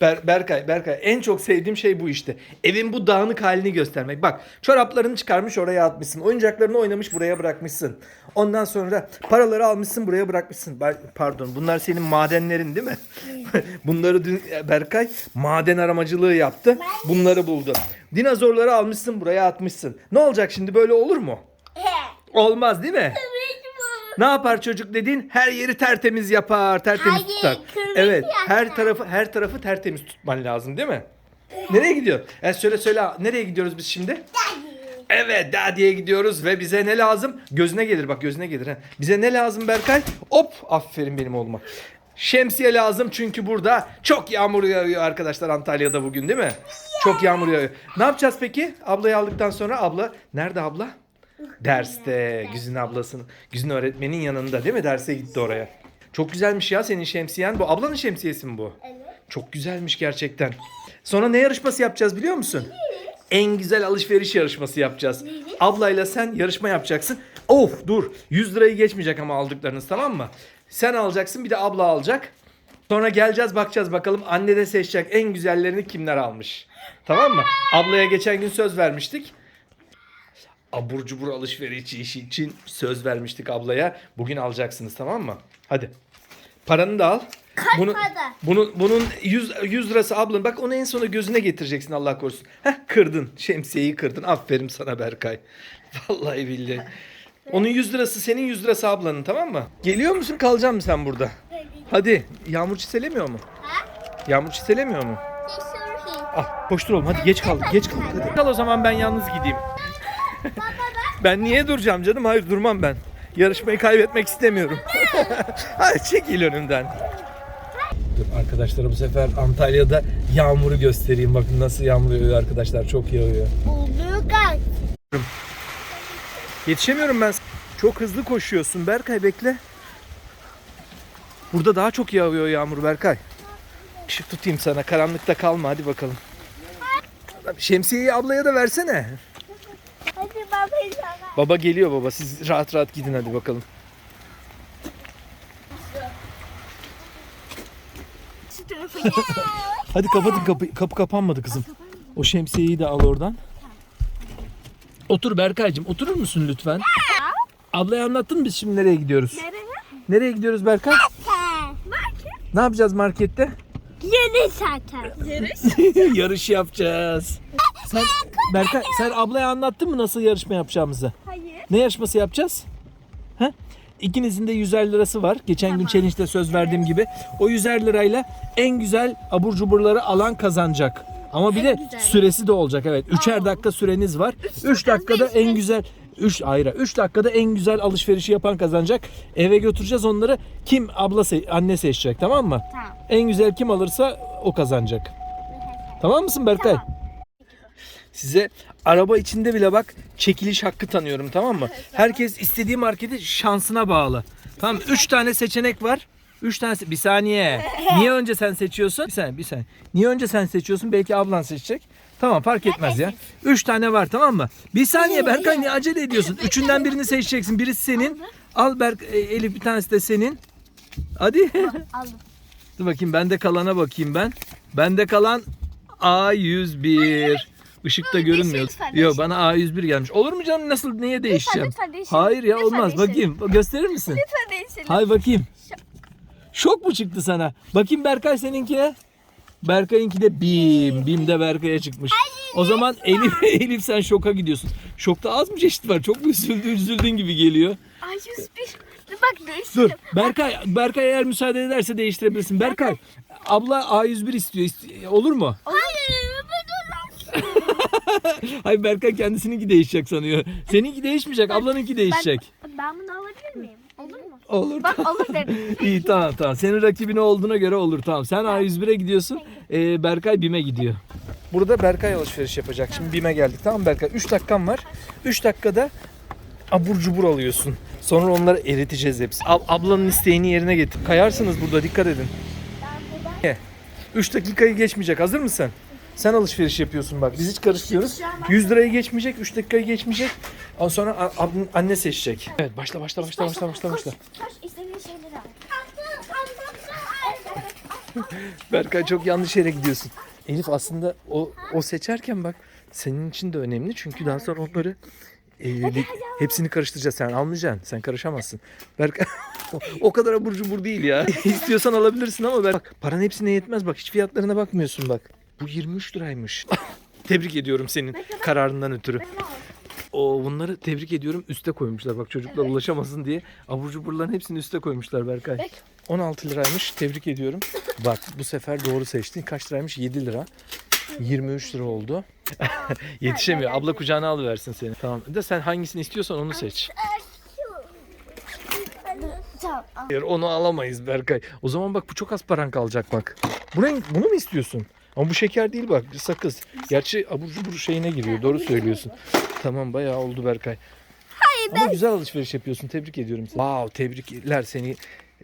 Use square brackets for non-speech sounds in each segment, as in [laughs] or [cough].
Ber- Berkay, Berkay en çok sevdiğim şey bu işte. Evin bu dağınık halini göstermek. Bak çoraplarını çıkarmış oraya atmışsın. Oyuncaklarını oynamış buraya bırakmışsın. Ondan sonra paraları almışsın buraya bırakmışsın. Pardon bunlar senin madenlerin değil mi? [laughs] Bunları dün e, Berkay maden aramacılığı yaptı. Bunları buldu. Dinozorları almışsın buraya atmışsın. Ne olacak şimdi böyle olur mu? Olmaz değil mi? Ne yapar çocuk dediğin her yeri tertemiz yapar, tertemiz Hayır, tutar. kırmızı Evet, yapar. her tarafı her tarafı tertemiz tutman lazım değil mi? Nereye gidiyor? E söyle söyle nereye gidiyoruz biz şimdi? Evet Daddy'ye gidiyoruz ve bize ne lazım? Gözüne gelir bak gözüne gelir. Ha. Bize ne lazım Berkay? Hop aferin benim oğluma. Şemsiye lazım çünkü burada çok yağmur yağıyor arkadaşlar Antalya'da bugün değil mi? Çok yağmur yağıyor. Ne yapacağız peki? Ablayı aldıktan sonra abla nerede abla? Derste. Güzin ablasının, Güzin öğretmenin yanında değil mi? Derse gitti oraya. Çok güzelmiş ya senin şemsiyen. Bu ablanın şemsiyesi mi bu? Evet. Çok güzelmiş gerçekten. Sonra ne yarışması yapacağız biliyor musun? En güzel alışveriş yarışması yapacağız. Ablayla sen yarışma yapacaksın. Of dur 100 lirayı geçmeyecek ama aldıklarınız tamam mı? Sen alacaksın bir de abla alacak. Sonra geleceğiz bakacağız bakalım anne de seçecek en güzellerini kimler almış. Tamam mı? Ablaya geçen gün söz vermiştik. Abur cubur alışveriş işi için söz vermiştik ablaya. Bugün alacaksınız tamam mı? Hadi. Paranı da al. Bunu, para? bunu, bunun 100, 100 lirası ablanın. Bak onu en sona gözüne getireceksin Allah korusun. Heh kırdın. Şemsiyeyi kırdın. Aferin sana Berkay. [laughs] Vallahi billahi. Onun 100 lirası senin 100 lirası ablanın tamam mı? Geliyor musun kalacak mısın sen burada? Hadi. Yağmur çiselemiyor mu? Ha? Yağmur çiselemiyor mu? Ah koştur oğlum hadi geç kaldık geç kaldık hadi. Kal o zaman ben yalnız gideyim. [laughs] ben niye duracağım canım? Hayır durmam ben. Yarışmayı kaybetmek istemiyorum. [laughs] Hadi çekil önümden. Dur arkadaşlar bu sefer Antalya'da yağmuru göstereyim. Bakın nasıl yağmur yağıyor arkadaşlar. Çok yağıyor. Bulduğu kaç. Yetişemiyorum ben. Çok hızlı koşuyorsun Berkay bekle. Burada daha çok yağıyor yağmur Berkay. Işık tutayım sana karanlıkta kalma hadi bakalım. Şemsiyeyi ablaya da versene. Baba sana. Baba geliyor baba siz rahat rahat gidin hadi bakalım. Şu tarafa gel. Hadi kapatın kapı, kapı kapanmadı kızım. O şemsiyeyi de al oradan. Otur Berkaycığım oturur musun lütfen? Ablaya anlattın mı biz şimdi nereye gidiyoruz? Nereye? Nereye gidiyoruz Berkay? Market. Ne yapacağız markette? Yeni zaten. [laughs] Yarış yapacağız. Sen Berkay sen ablaya anlattın mı nasıl yarışma yapacağımızı? Hayır. Ne yarışması yapacağız? Ha? İkinizin de 150 lirası var. Geçen gün challenge'de söz verdiğim gibi. O 150 lirayla en güzel abur cuburları alan kazanacak. Ama bir de güzel. süresi de olacak evet. Üçer dakika süreniz var. 3 dakikada en güzel 3 ayrı 3 dakikada en güzel alışverişi yapan kazanacak. Eve götüreceğiz onları. Kim abla se- anne seçecek tamam mı? Tamam. En güzel kim alırsa o kazanacak. Tamam mısın Berkay? Tamam. Size araba içinde bile bak çekiliş hakkı tanıyorum tamam mı? Herkes istediği marketi şansına bağlı. Tamam 3 tane seçenek var. 3 tane bir saniye. [laughs] Niye önce sen seçiyorsun? Bir saniye, bir saniye. Niye önce sen seçiyorsun? Belki ablan seçecek. Tamam fark etmez ya. 3 tane var tamam mı? Bir saniye Berkay niye acele ediyorsun? Üçünden birini seçeceksin. Birisi senin. Al Berk e, Elif bir tanesi de senin. Hadi. [laughs] Aldım. Dur bakayım bende kalana bakayım ben. Bende kalan A101. Işıkta görünmüyor. lütfen Yok değiştir. bana A101 gelmiş. Olur mu canım nasıl neye değişeceğim? lütfen değiştir. Hayır ya Lütfen olmaz. değiştir. Bakayım. Gösterir misin? Lütfen değişelim. Hay bakayım. Şok mu çıktı sana? Bakayım Berkay seninkine. Berkay'ınki de Bim. Bim de Berkay'a çıkmış. O zaman Elif, [laughs] Elif sen şoka gidiyorsun. Şokta az mı çeşit var? Çok mu üzüldün, üzüldün gibi geliyor. Ay 101. Bak Dur. değişelim. Berkay, Berkay eğer müsaade ederse değiştirebilirsin. Berkay, abla A101 istiyor. İst- Olur mu? Hayır. [laughs] Hayır Berkay kendisininki değişecek sanıyor. Seninki değişmeyecek, ablanınki değişecek. Ben, ben bunu alabilir miyim? Olur mu? Olur. Bak olur dedim. [laughs] İyi tamam tamam. Senin rakibin olduğuna göre olur tamam. Sen A101'e gidiyorsun. Ee, Berkay BİM'e gidiyor. Burada Berkay alışveriş yapacak. Şimdi BİM'e geldik tamam mı Berkay? 3 dakikan var. 3 dakikada abur cubur alıyorsun. Sonra onları eriteceğiz hepsi. Ab- ablanın isteğini yerine getir. Kayarsınız burada dikkat edin. 3 dakikayı geçmeyecek. Hazır mısın? Sen alışveriş yapıyorsun bak. Biz hiç karışmıyoruz. 100 lirayı geçmeyecek, 3 dakikayı geçmeyecek. Ondan sonra a- ab- anne seçecek. Evet, başla başla başla başla başla başla. Koş istediğin şeyleri al. [laughs] Berkay çok yanlış yere gidiyorsun. Elif aslında o o seçerken bak senin için de önemli çünkü daha sonra onları e, li- hepsini karıştıracağız. Sen almayacaksın. Sen karışamazsın. Berkay o, [laughs] o kadar abur cubur değil ya. [laughs] İstiyorsan alabilirsin ama bak paran hepsine yetmez. Bak hiç fiyatlarına bakmıyorsun bak. Bu 23 liraymış. [laughs] Tebrik ediyorum senin kararından ötürü. O bunları tebrik ediyorum üste koymuşlar. Bak çocuklar ulaşamasın diye abur cuburların hepsini üste koymuşlar Berkay. 16 liraymış. Tebrik ediyorum. Bak bu sefer doğru seçtin. Kaç liraymış? 7 lira. 23 lira oldu. [laughs] Yetişemiyor. Abla kucağına alıversin seni. Tamam. De sen hangisini istiyorsan onu seç. Hayır onu alamayız Berkay. O zaman bak bu çok az paran kalacak bak. Bu renk bunu mu istiyorsun? Ama bu şeker değil bak sakız. Gerçi abur cubur şeyine giriyor. Doğru söylüyorsun. Tamam bayağı oldu Berkay. Ama güzel alışveriş yapıyorsun. Tebrik ediyorum seni. Wow tebrikler seni.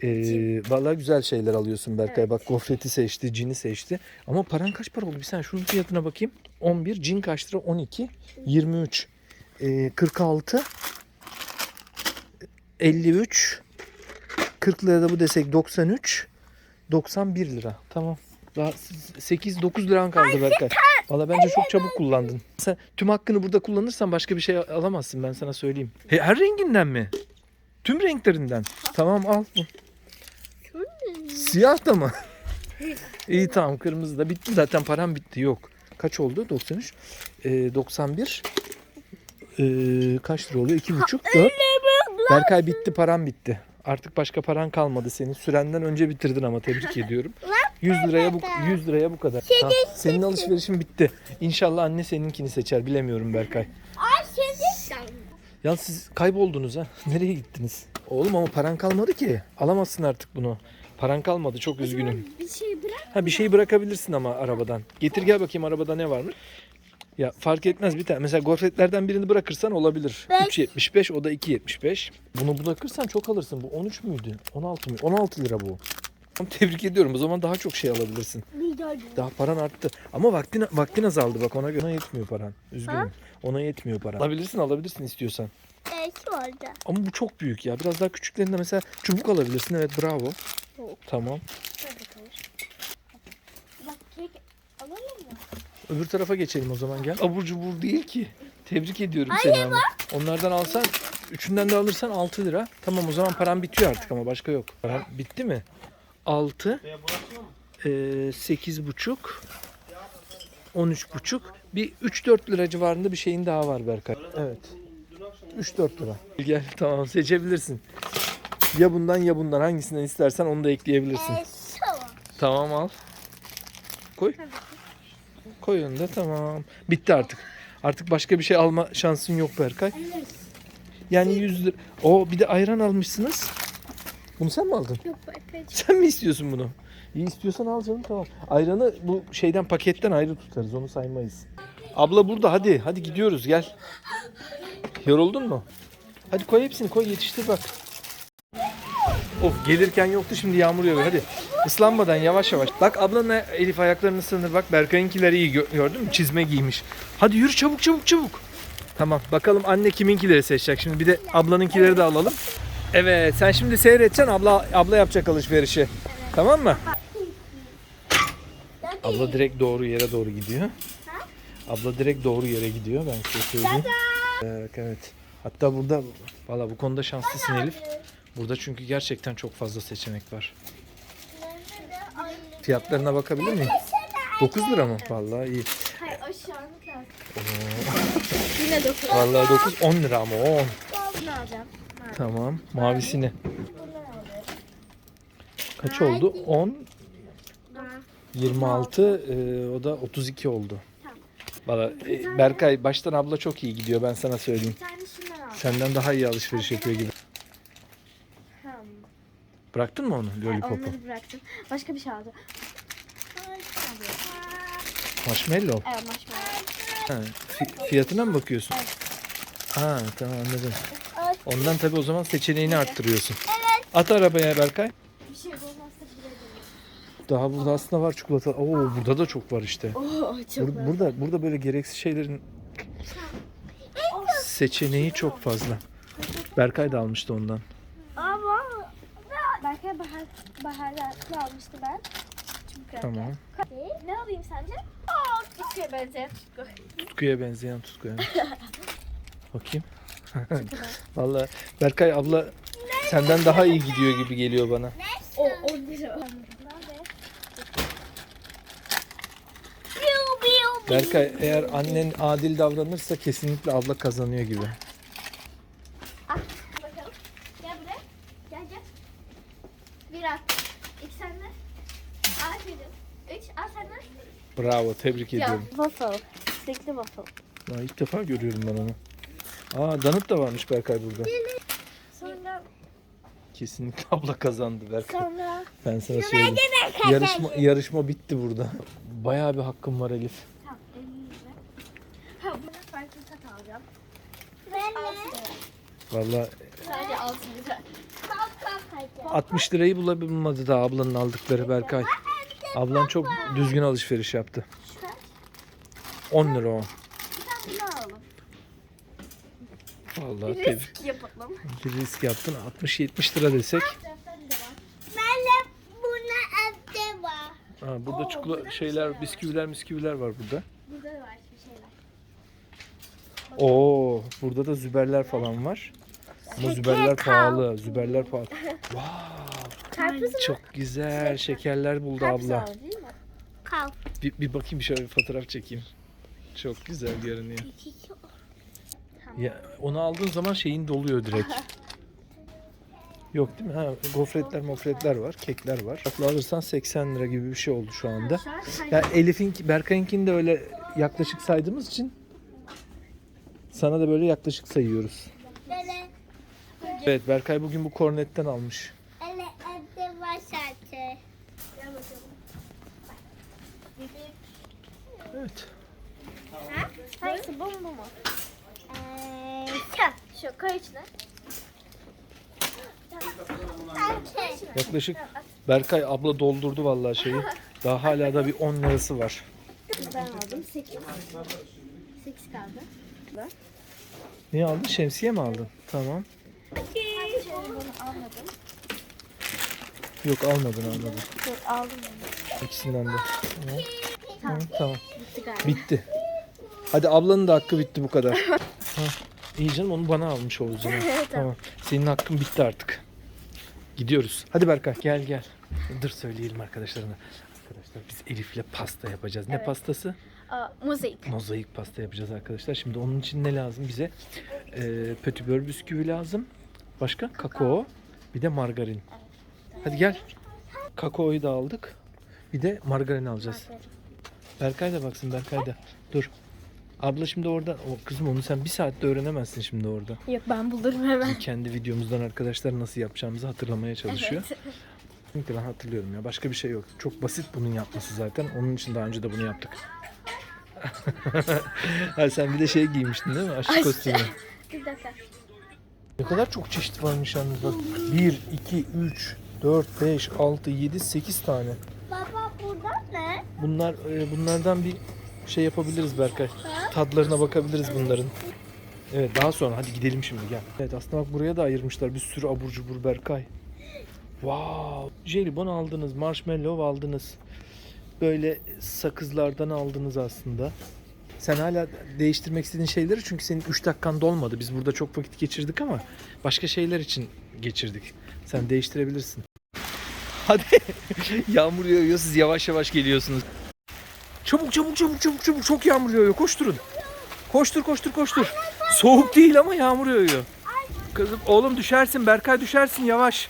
Ee, vallahi güzel şeyler alıyorsun Berkay. Bak gofreti seçti, cini seçti. Ama paran kaç para oldu? Bir sen şunun fiyatına bakayım. 11, cin kaç lira? 12, 23, ee, 46, 53, 40 lira da bu desek 93, 91 lira. Tamam. Daha 8-9 liran kaldı Berkay. Valla bence çok çabuk kullandın. Sen tüm hakkını burada kullanırsan başka bir şey alamazsın ben sana söyleyeyim. He, her renginden mi? Tüm renklerinden. Tamam al bu. Siyah da mı? [laughs] İyi tamam kırmızı da bitti zaten param bitti yok. Kaç oldu? 93. Ee, 91. Ee, kaç lira oluyor? 2,5 4. Berkay bitti param bitti. Artık başka paran kalmadı senin. Sürenden önce bitirdin ama tebrik ediyorum. 100 liraya bu 100 liraya bu kadar. Tamam, senin alışverişin bitti. İnşallah anne seninkini seçer. Bilemiyorum Berkay. Ay şimdi. Ya siz kayboldunuz ha. [laughs] Nereye gittiniz? Oğlum ama paran kalmadı ki. Alamazsın artık bunu. Paran kalmadı. Çok üzgünüm. Bir şey bırak. Ha bir şey bırakabilirsin ama arabadan. Getir gel bakayım arabada ne varmış. Ya fark etmez bir tane. Mesela gofretlerden birini bırakırsan olabilir. Beş. 3.75 o da 2.75. Bunu bırakırsan çok alırsın. Bu 13 müydü? 16 mı? 16 lira bu. Tamam, Tebrik ediyorum. O zaman daha çok şey alabilirsin. Daha paran arttı. Ama vaktin vaktin azaldı bak ona göre. Ona yetmiyor paran. Üzgünüm. Ona yetmiyor paran. Alabilirsin alabilirsin istiyorsan. Evet orada. Ama bu çok büyük ya. Biraz daha küçüklerinde mesela çubuk alabilirsin. Evet bravo. Tamam. Bak kek alalım mı? Öbür tarafa geçelim o zaman gel. Abur cubur değil ki. Tebrik ediyorum seni ama. Onlardan alsan, üçünden de alırsan 6 lira. Tamam o zaman param bitiyor artık ama başka yok. Param bitti mi? 6, e, 8 buçuk, 13 buçuk. Bir 3-4 lira civarında bir şeyin daha var Berkay. Evet. 3-4 lira. Gel tamam seçebilirsin. Ya bundan ya bundan hangisinden istersen onu da ekleyebilirsin. Evet tamam. Tamam al. Koy. Koy onu da tamam. Bitti artık. Artık başka bir şey alma şansın yok Berkay. Yani 100 lira. O bir de ayran almışsınız. Bunu sen mi aldın? Yok Berkay. Sen mi istiyorsun bunu? İyi istiyorsan al canım tamam. Ayranı bu şeyden paketten ayrı tutarız. Onu saymayız. Abla burada hadi. Hadi gidiyoruz gel. Yoruldun mu? Hadi koy hepsini koy yetiştir bak. Of gelirken yoktu şimdi yağmur yağıyor hadi. Islanmadan yavaş yavaş. Bak ablanla Elif ayaklarını sınır bak Berkay'ınkileri iyi gö- gördün mü? Çizme giymiş. Hadi yürü çabuk çabuk çabuk. Tamam bakalım anne kiminkileri seçecek. Şimdi bir de ablanınkileri de alalım. Evet sen şimdi seyredeceksin abla abla yapacak alışverişi. Tamam mı? Abla direkt doğru yere doğru gidiyor. Abla direkt doğru yere gidiyor ben size söyleyeyim. Evet, evet. Hatta burada valla bu konuda şanslısın Elif. Burada çünkü gerçekten çok fazla seçenek var. Fiyatlarına bakabilir miyim? 9 lira mı? Vallahi iyi. Hayır kalk. Oo, Yine dokuz. Vallahi 9 10 lira ama 10. Bunu alacağım. Tamam. Mavisini. Kaç oldu? 10 Daha. 26 e, o da 32 oldu. Valla e, Berkay baştan abla çok iyi gidiyor ben sana söyleyeyim. Senden daha iyi alışveriş yapıyor gibi. Bıraktın mı onu Lollipop'u? Onları bıraktım. Başka bir şey aldım. Marshmallow. Evet marshmallow. Ha, fi- fiyatına mı bakıyorsun? Ha tamam anladım. Ondan tabi o zaman seçeneğini arttırıyorsun. At arabaya Berkay. Bir şey olmazsa bile Daha burada aslında var çikolata. Oo burada da çok var işte. Oh çok Bur- burada burada böyle gereksiz şeylerin seçeneği çok fazla. Berkay da almıştı ondan. Ama Berkay bahar, baharda almıştı ben. Tamam. Ne alayım sence? Aa, tutkuya benzeyen tutku. Tutkuya benzeyen tutkuya. [laughs] Bakayım. [laughs] Vallahi Berkay abla senden daha iyi gidiyor gibi geliyor bana. O 10 lira. Nerede? Biu biu. Berkay eğer annen adil davranırsa kesinlikle abla kazanıyor gibi. Ah, bakalım. Gel buraya. Gel gel. Bir at. İki sende. Aferin. Üç. Al senden. Bravo tebrik ediyorum. waffle. Stekli waffle. Aa, ilk defa görüyorum ben onu. Aa danıt da varmış Berkay burada. Sonra Kesinlikle abla kazandı Berkay. sonra. Ben sana söyleyeyim. Yarışma, yarışma bitti burada. Bayağı bir hakkım var Elif. Tamam. Elinizle. Ha buna farklı tat alacağım. Altı lira. Vallahi Sadece altı lira. Kalk kalk hadi. 60 lirayı bulamadı da ablanın aldıkları Berkay. Ablan çok düzgün alışveriş yaptı. 10 lira o. Bir tane bunu alalım. Vallahi tebrik. risk yapalım. Bir risk yaptın. 60-70 lira desek. Benle buna evde var. Aa, burada çikolata şeyler, bisküviler, bisküviler var burada. Burada da var bir şeyler. Oo, burada da züberler falan var. Ama züberler pahalı. Züberler pahalı. [laughs] Wow, Karpuz çok güzel şekerler buldu abla. değil mi? Kal. Bir, bir bakayım bir şöyle bir fotoğraf çekeyim. Çok güzel görünüyor. Ya onu aldığın zaman şeyin doluyor direkt. [laughs] Yok değil mi? Ha, gofretler, mofretler var, kekler var. Tatlı alırsan 80 lira gibi bir şey oldu şu anda. Ya Elif'in, Berkay'ınkini de öyle yaklaşık saydığımız için sana da böyle yaklaşık sayıyoruz. Evet Berkay bugün bu kornetten almış. Evet. Hangisi bu mu Şu koy içine. Yaklaşık Berkay abla doldurdu vallahi şeyi. Daha hala da bir 10 lirası var. Ben aldım 8. 8 kaldı. Niye aldın? Şemsiye mi aldın? Tamam. Hayır bunu almadım. Yok almadın almadın. Dur aldım İkisinden de. Tamam. Tamam. tamam. Bitti. Bitti. Hadi ablanın da hakkı bitti bu kadar. Ha, [laughs] iyi canım onu bana almış oldu canım. [laughs] tamam. Senin hakkın bitti artık. Gidiyoruz. Hadi Berkay gel gel. Dur söyleyelim arkadaşlarına. Arkadaşlar biz Elif'le pasta yapacağız. Ne Evet. pastası? Aa, mozaik. Mozaik pasta yapacağız arkadaşlar. Şimdi onun için ne lazım bize? Ee, pötibör bisküvi lazım. Başka? Kakao. Bir de margarin. Hadi gel. Kakaoyu da aldık. Bir de margarin alacağız. Berkay da baksın Berkay da. Dur. Abla şimdi orada. O kızım onu sen bir saatte öğrenemezsin şimdi orada. Yok ben bulurum hemen. Kendi videomuzdan arkadaşlar nasıl yapacağımızı hatırlamaya çalışıyor. Evet. Kesinlikle ben hatırlıyorum ya. Başka bir şey yok. Çok basit bunun yapması zaten. Onun için daha önce de bunu yaptık. [laughs] ha, sen bir de şey giymiştin değil mi? Aşk. kostümü. [laughs] Bir dakika. Ne kadar çok çeşit varmış yalnız bak. 1, 2, 3, 4, 5, 6, 7, 8 tane. Baba burada ne? Bunlar e, bunlardan bir şey yapabiliriz Berkay. Tadlarına bakabiliriz bunların. Evet daha sonra hadi gidelim şimdi gel. Evet aslında bak buraya da ayırmışlar bir sürü abur cubur Berkay. Wow. Jelibon aldınız, marshmallow aldınız. Böyle sakızlardan aldınız aslında. Sen hala değiştirmek istediğin şeyleri çünkü senin 3 dakikan dolmadı. Biz burada çok vakit geçirdik ama başka şeyler için geçirdik. Sen değiştirebilirsin. Hadi. [laughs] Yağmur yağıyor siz yavaş yavaş geliyorsunuz. Çabuk çabuk çabuk çabuk çabuk çok yağmur yağıyor koşturun. Koştur koştur koştur. Soğuk değil ama yağmur yağıyor. Kızım oğlum düşersin Berkay düşersin yavaş.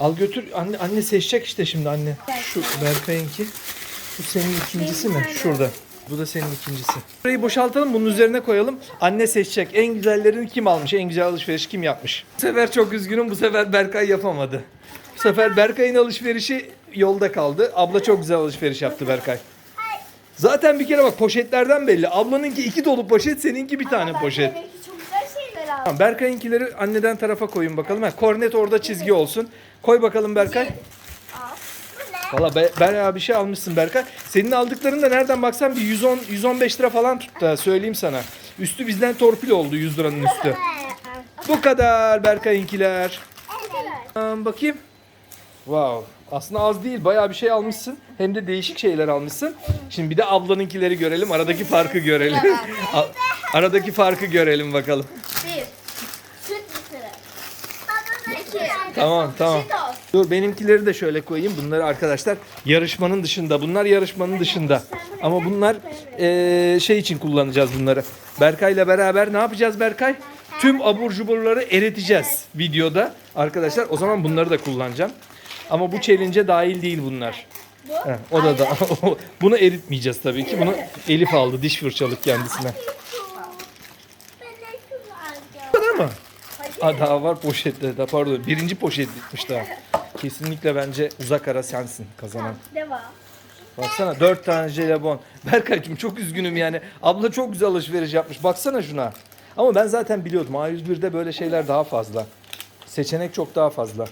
Al götür anne, anne seçecek işte şimdi anne. Şu Berkay'ınki. Bu senin ikincisi mi? Şurada. Bu da senin ikincisi. Burayı boşaltalım bunun üzerine koyalım. Anne seçecek. En güzellerini kim almış? En güzel alışveriş kim yapmış? Bu sefer çok üzgünüm. Bu sefer Berkay yapamadı. Bu sefer Berkay'ın alışverişi yolda kaldı. Abla çok güzel alışveriş yaptı Berkay. Zaten bir kere bak poşetlerden belli. Ablanınki iki dolu poşet, seninki bir tane poşet. Belki çok güzel şeyler aldım. Tamam, Berkay'ınkileri anneden tarafa koyun bakalım. Ha, kornet orada çizgi olsun. Koy bakalım Berkay. Valla be, bayağı bir şey almışsın Berkay. Senin aldıkların da nereden baksan bir 110 115 lira falan tuttu ha, söyleyeyim sana. Üstü bizden torpil oldu 100 liranın üstü. [laughs] Bu kadar Berkay'ınkiler. Tamam, bakayım. Wow. Aslında az değil. Bayağı bir şey almışsın. Hem de değişik şeyler almışsın. Şimdi bir de ablanınkileri görelim. Aradaki farkı görelim. [laughs] A- Aradaki farkı görelim bakalım. Bir. Süt mısırı. İki. Tamam tamam. Cheetos. Dur benimkileri de şöyle koyayım. Bunları arkadaşlar yarışmanın dışında. Bunlar yarışmanın dışında. Ama bunlar eee, şey için kullanacağız bunları. Berkay'la beraber ne yapacağız Berkay? Tüm abur cuburları eriteceğiz videoda. Arkadaşlar o zaman bunları da kullanacağım. Ama bu challenge'e dahil değil bunlar. Heh, o da da [laughs] bunu eritmeyeceğiz tabii ki. Bunu Elif aldı diş fırçalık kendisine. Ben de şunu alacağım. Bu kadar mı? Aa, daha var poşette de pardon. Birinci poşet bitmiş daha. Kesinlikle bence uzak ara sensin kazanan. Devam. Baksana dört tane jelibon. Berkay'cığım çok üzgünüm yani. Abla çok güzel alışveriş yapmış. Baksana şuna. Ama ben zaten biliyordum. A101'de böyle şeyler daha fazla. Seçenek çok daha fazla.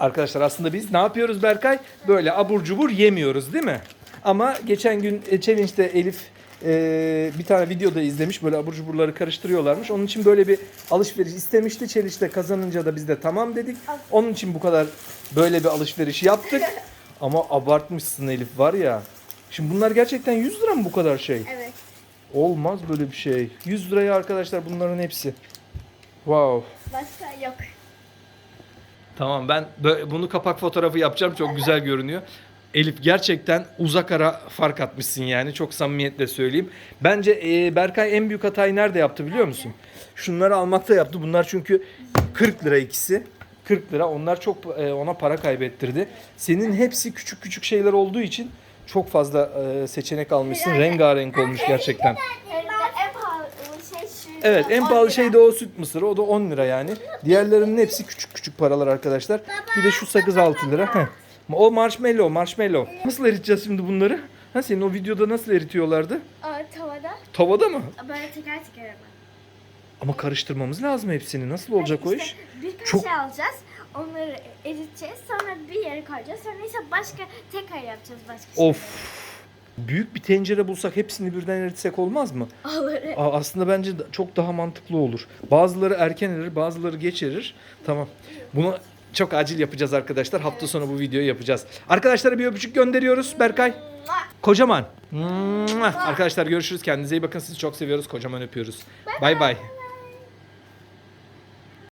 Arkadaşlar aslında biz ne yapıyoruz Berkay? Böyle abur cubur yemiyoruz değil mi? Ama geçen gün e, challenge'de Elif e, bir tane videoda izlemiş. Böyle abur cuburları karıştırıyorlarmış. Onun için böyle bir alışveriş istemişti. Challenge'de kazanınca da biz de tamam dedik. Onun için bu kadar böyle bir alışveriş yaptık. [laughs] Ama abartmışsın Elif var ya. Şimdi bunlar gerçekten 100 lira mı bu kadar şey? Evet. Olmaz böyle bir şey. 100 liraya arkadaşlar bunların hepsi. Wow. Başka yok. Tamam ben bunu kapak fotoğrafı yapacağım. Çok güzel görünüyor. Elif gerçekten uzak ara fark atmışsın yani. Çok samimiyetle söyleyeyim. Bence e, Berkay en büyük hatayı nerede yaptı biliyor musun? Şunları almakta yaptı. Bunlar çünkü 40 lira ikisi. 40 lira. Onlar çok e, ona para kaybettirdi. Senin hepsi küçük küçük şeyler olduğu için çok fazla e, seçenek almışsın. Rengarenk olmuş gerçekten. En, en pahalı şey şu. Evet en 10 pahalı şey de o süt mısırı. O da 10 lira yani. Diğerlerinin hepsi küçük küçük paralar arkadaşlar. Bir de şu sakız 6 lira. Heh. O marshmallow, marshmallow. Nasıl eriteceğiz şimdi bunları? Ha senin o videoda nasıl eritiyorlardı? Aa, tavada. Tavada mı? Böyle teker teker hemen. Ama karıştırmamız lazım hepsini. Nasıl olacak o iş? Birkaç Çok- şey alacağız. Onları eriteceğiz. Sonra bir yere koyacağız. Sonra ise başka tekrar yapacağız başka. Of. Büyük bir tencere bulsak hepsini birden eritsek olmaz mı? Olur. Aa, aslında bence çok daha mantıklı olur. Bazıları erken erir, bazıları geç erir. Tamam. Bunu çok acil yapacağız arkadaşlar. Hafta sonu bu videoyu yapacağız. Arkadaşlara bir öpücük gönderiyoruz Berkay. Kocaman. Arkadaşlar görüşürüz. Kendinize iyi bakın. Sizi çok seviyoruz. Kocaman öpüyoruz. Bay bay.